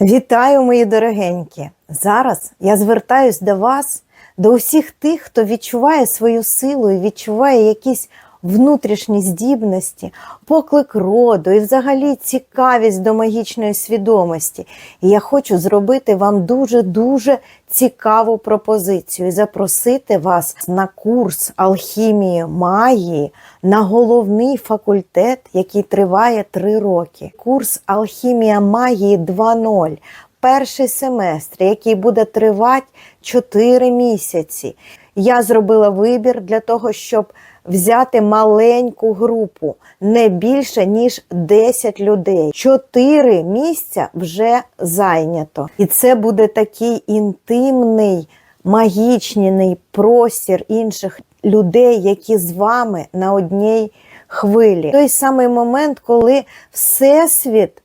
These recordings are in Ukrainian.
Вітаю, мої дорогенькі! Зараз я звертаюсь до вас, до усіх тих, хто відчуває свою силу і відчуває якісь внутрішні здібності, поклик роду і взагалі цікавість до магічної свідомості. І я хочу зробити вам дуже-дуже цікаву пропозицію і запросити вас на курс алхімії магії на головний факультет, який триває три роки. Курс Алхімія магії 2.0. Перший семестр, який буде тривати 4 місяці. Я зробила вибір для того, щоб взяти маленьку групу, не більше ніж 10 людей. 4 місця вже зайнято. І це буде такий інтимний, магічний простір інших людей, які з вами на одній хвилі. Той самий момент, коли Всесвіт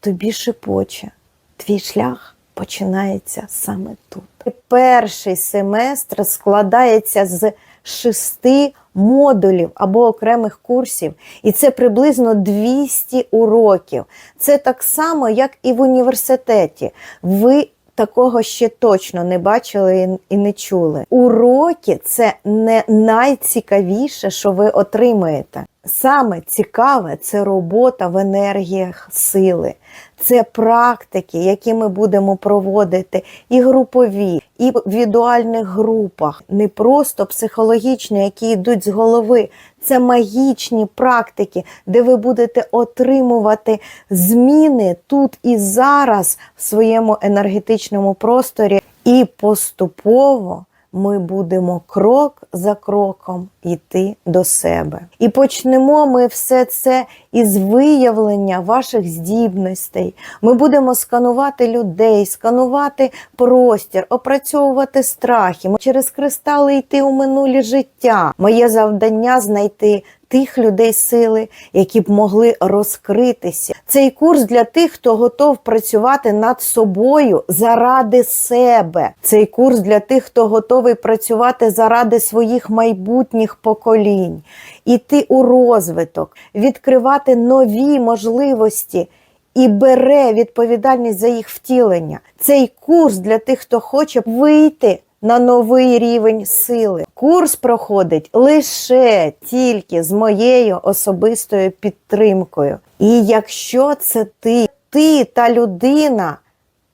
тобі шепоче. Твій шлях починається саме тут. Перший семестр складається з шести модулів або окремих курсів, і це приблизно 200 уроків. Це так само, як і в університеті. Ви Такого ще точно не бачили і не чули. Уроки це не найцікавіше, що ви отримаєте. Саме цікаве це робота в енергіях сили, це практики, які ми будемо проводити і групові, і в індивідуальних групах, не просто психологічні, які йдуть з голови. Це магічні практики, де ви будете отримувати зміни тут і зараз в своєму енергетичному просторі, і поступово ми будемо крок за кроком йти до себе. І почнемо ми все це із виявлення ваших здібностей. Ми будемо сканувати людей, сканувати простір, опрацьовувати страхи, через кристали йти у минулі життя. Моє завдання знайти. Тих людей сили, які б могли розкритися. Цей курс для тих, хто готов працювати над собою заради себе. Цей курс для тих, хто готовий працювати заради своїх майбутніх поколінь, іти у розвиток, відкривати нові можливості. І бере відповідальність за їх втілення. Цей курс для тих, хто хоче вийти на новий рівень сили. Курс проходить лише тільки з моєю особистою підтримкою. І якщо це ти, ти та людина,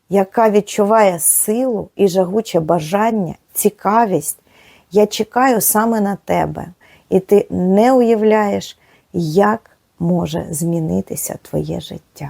яка відчуває силу і жагуче бажання, цікавість, я чекаю саме на тебе. І ти не уявляєш, як може змінитися твоє життя.